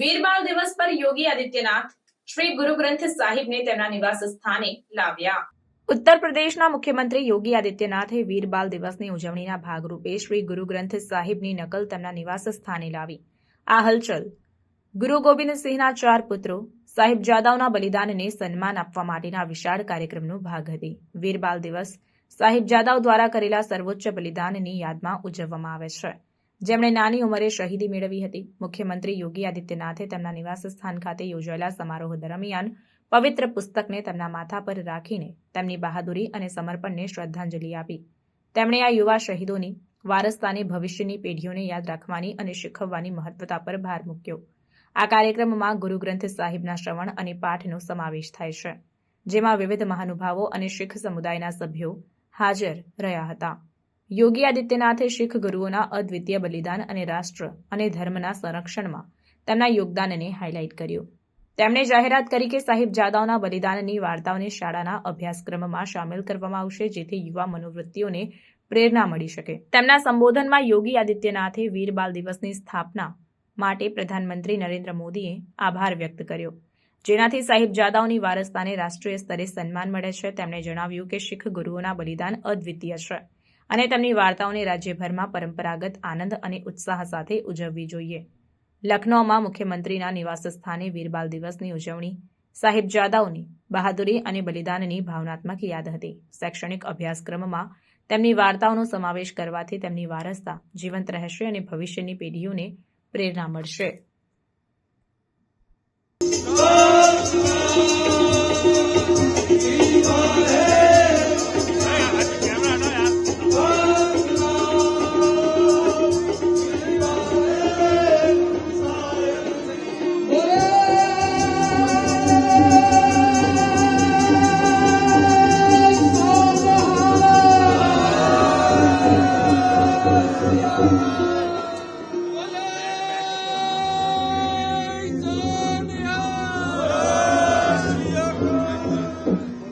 વીરબાલ દિવસ પર યોગી આદિત્યનાથ શ્રી ગુરુ ગ્રંથ સાહિબને તેમના નિવાસ સ્થાને લાવ્યા. ઉત્તર પ્રદેશના મુખ્યમંત્રી યોગી આદિત્યનાથે વીરબાલ દિવસની ઉજવણીના ભાગરૂપે શ્રી ગુરુ ગ્રંથ સાહિબની નકલ તેમના નિવાસ સ્થાને લાવી. આ હલચલ, ગુરુ ગોવિંદસિંહના ચાર પુત્રો સાહિબજાદાઓના બલિદાનને સન્માન આપવા માટેના વિશાળ કાર્યક્રમનો ભાગ હતી. વીરબાલ દિવસ સાહિબજાદાઓ દ્વારા કરેલા સર્વોચ્ચ બલિદાનની યાદમાં ઉજવવામાં આવે છે. જેમણે નાની ઉંમરે શહીદી મેળવી હતી. મુખ્યમંત્રી યોગી આદિત્યનાથે તેમના નિવાસ સ્થાન ખાતે યોજાયેલા સમારોહ દરમિયાન પવિત્ર પુસ્તકને તેમના માથા પર રાખીને તેમની બહાદુરી અને સમર્પણને શ્રદ્ધાંજલિ આપી. તેમણે આ યુવા શહીદોની વારસતાને ભવિષ્યની પેઢીઓને યાદ રાખવાની અને શીખવવાની મહત્વતા પર ભાર મૂક્યો. આ કાર્યક્રમમાં ગુરુગ્રંથ સાહિબના શ્રવણ અને પાઠનો સમાવેશ થાય છે, જેમાં વિવિધ મહાનુભાવો અને શીખ સમુદાયના સભ્યો હાજર રહ્યા હતા. યોગી આદિત્યનાથે શીખ ગુરુઓના અદ્વિતીય બલિદાન અને રાષ્ટ્ર અને ધર્મના સંરક્ષણમાં તેમના યોગદાનને હાઇલાઇટ કર્યું. તેમણે જાહેરાત કરી કે સાહિબજાદાઓના બલિદાનની વાર્તાઓને શાળાના અભ્યાસક્રમમાં સામેલ કરવામાં આવશે, જેથી યુવા મનોવૃત્તિઓને પ્રેરણા મળી શકે. તેમના સંબોધનમાં યોગી આદિત્યનાથે વીર બાલ દિવસની સ્થાપના માટે પ્રધાનમંત્રી નરેન્દ્ર મોદીએ આભાર વ્યક્ત કર્યો. જેનાથી સાહિબજાદાઓની વારસતાને રાષ્ટ્રીય સ્તરે સન્માન મળે છે. તેમણે જણાવ્યું કે શીખ ગુરુઓના બલિદાન અદ્વિતીય છે. અને તેમની વાર્તાઓને રાજ્યભરમાં પરંપરાગત આનંદ અને ઉત્સાહ સાથે ઉજવવી જોઈએ. લખનૌમાં મુખ્યમંત્રીના નિવાસસ્થાને વીરબાલ દિવસની ઉજવણી. સાહેબજાદાઓની બહાદુરી અને બલિદાનની ભાવનાત્મક યાદ હતી. શૈક્ષણિક અભ્યાસક્રમમાં તેમની વાર્તાઓનો સમાવેશ કરવાથી તેમની વારસતા જીવંત રહેશે અને ભવિષ્યની પેઢીઓને પ્રેરણા મળશે. Thank you.